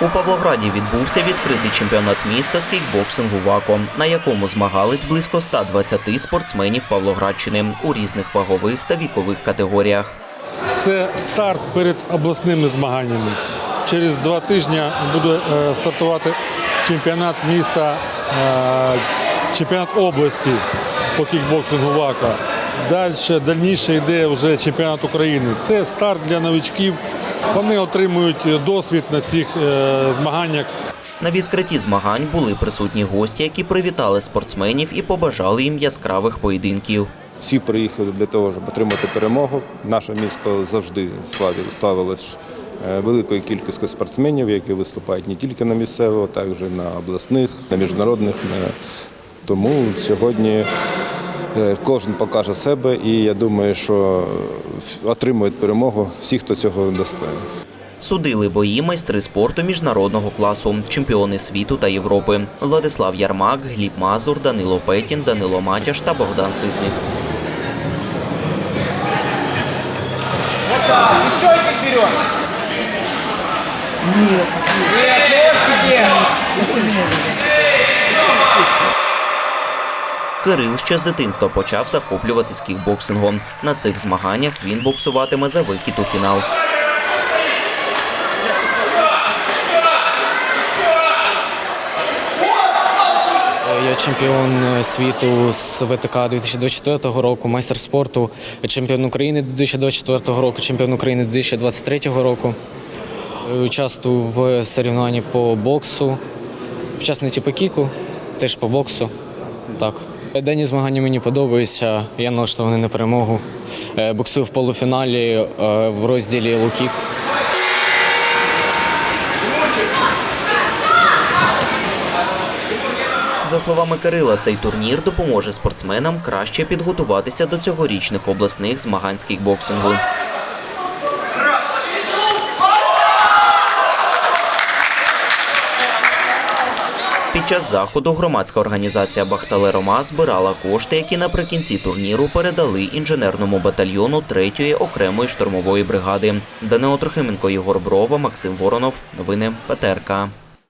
У Павлограді відбувся відкритий чемпіонат міста з кікбоксингу ВАКО, на якому змагались близько 120 спортсменів Павлоградщини у різних вагових та вікових категоріях. Це старт перед обласними змаганнями. Через два тижні буде е, стартувати чемпіонат міста, е, чемпіонат області по кікбоксингу ВАКа. Далі дальніше йде вже чемпіонат України. Це старт для новичків. Вони отримують досвід на цих е, змаганнях. На відкритті змагань були присутні гості, які привітали спортсменів і побажали їм яскравих поєдинків. Всі приїхали для того, щоб отримати перемогу. Наше місто завжди славилось е, великою кількістю спортсменів, які виступають не тільки на місцевого, а також на обласних, на міжнародних. Тому сьогодні е, кожен покаже себе, і я думаю, що е, отримують перемогу всі, хто цього достоїн. Судили бої майстри спорту міжнародного класу, чемпіони світу та Європи. Владислав Ярмак, Гліб Мазур, Данило Петін, Данило Матяш та Богдан Ситник. Вперед. Нет. Кирил ще з дитинства почав захоплюватись кікбоксингом. На цих змаганнях він боксуватиме за вихід у фінал. Я чемпіон е, світу з ВТК 2024 року, майстер спорту, чемпіон України 2024 року, чемпіон України 2023 року. Е, Участвую в соревнованні по боксу, в частності по кіку, теж по боксу. Так. Дані змагання мені подобаються. Я налаштований на перемогу. Е, Боксую в полуфіналі е, в розділі лукік. За словами Кирила, цей турнір допоможе спортсменам краще підготуватися до цьогорічних обласних змагань з. Під час заходу громадська організація Бахталерома збирала кошти, які наприкінці турніру передали інженерному батальйону 3-ї окремої штурмової бригади. Данило Трохименко, Єгор Брова, Максим Воронов. Новини ПТРК.